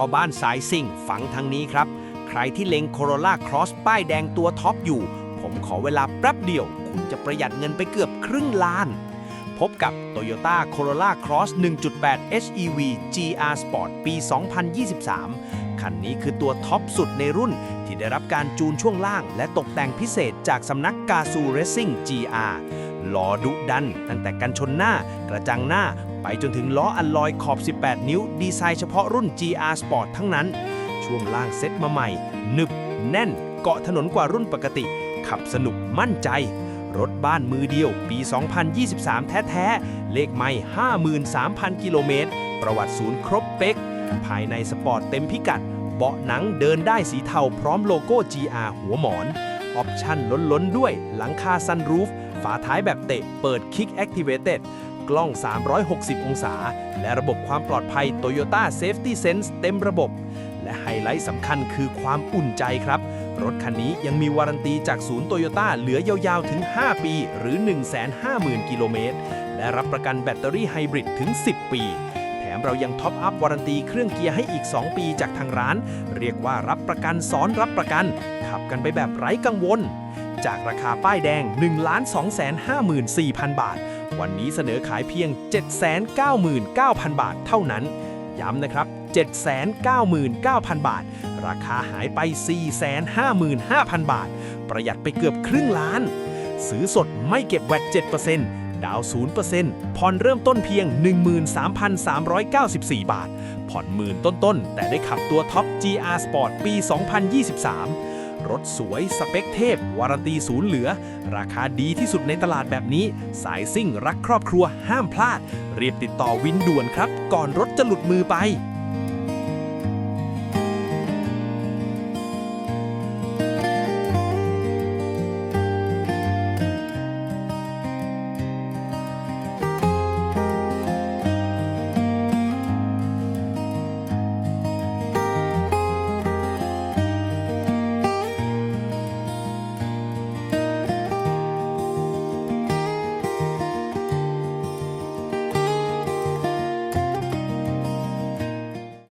พ่อบ้านสายซิ่งฟังทางนี้ครับ ใครที่เล็ง Corolla Cross ป้ายแดงตัวท็อปอยู่ ผมขอเวลาแป๊บเดียว คุณจะประหยัดเงินไปเกือบครึ่งล้าน พบกับ Toyota Corolla Cross 1.8 HEV GR Sport ปี 2023 คันนี้คือตัวท็อปสุดในรุ่นที่ได้รับการจูนช่วงล่าง และตกแต่งพิเศษจากสำนักกาซู Racing GR ล้อดุดัน ตั้งแต่กันชนหน้ากระจังหน้า ไปจนถึงล้ออัลลอยขอบ 18 นิ้ว ดีไซน์เฉพาะรุ่น GR Sport ทั้งนั้น ช่วงล่างเซ็ตมาใหม่หนึบ แน่น เกาะถนนกว่ารุ่นปกติ ขับสนุกมั่นใจ รถบ้านมือเดียว ปี 2023 แท้ๆ เลขไม่ 53,000 กิโลเมตร ประวัติศูนย์ครบเป๊ก ภายในสปอร์ตเต็มพิกัด เบาะหนังเดินได้สีเทาพร้อมโลโก้ GR หัวหมอนออปชั่นล้นๆ ด้วยหลังคาซันรูฟ ฝาท้ายแบบเตะ เปิด Kick Activated กล้อง 360 องศา และระบบความปลอดภัย Toyota Safety Sense เต็มระบบ และไฮไลท์สำคัญคือความอุ่นใจครับ รถคันนี้ยังมีวารันตีจากศูนย์โตโยต้าเหลือยาวๆ ถึง 5 ปี หรือ 150,000 กิโลเมตร และรับประกันแบตเตอรี่ไฮบริดถึง 10 ปีแถมเรายังท็อปอัพวารันตีเครื่องเกียร์ให้อีก 2 ปีจากทางร้าน เรียกว่ารับประกันซ้อนรับประกัน ขับกันไปแบบไร้กังวล จากราคาป้ายแดง 1 2 5 4 0 0 0 บาท วันนี้เสนอขายเพียง 799,000 บาทเท่านั้น ย้ำนะครับ 799,000 บาท ราคาหายไป 455,000 บาท ประหยัดไปเกือบครึ่งล้าน ซื้อสดไม่เก็บแวต7%ดาว 0%ผ่อนเริ่มต้นเพียง 13,394 บาท ผ่อนหมื่นต้นๆ แต่ได้ขับตัวท็อป GR Sport ปี 2023 รถสวย สเปคเทพ วารันตีศูนย์เหลือ ราคาดีที่สุดในตลาดแบบนี้ สายซิ่งรักครอบครัวห้ามพลาดรีบติดต่อวินด่วนครับ ก่อนรถจะหลุดมือไป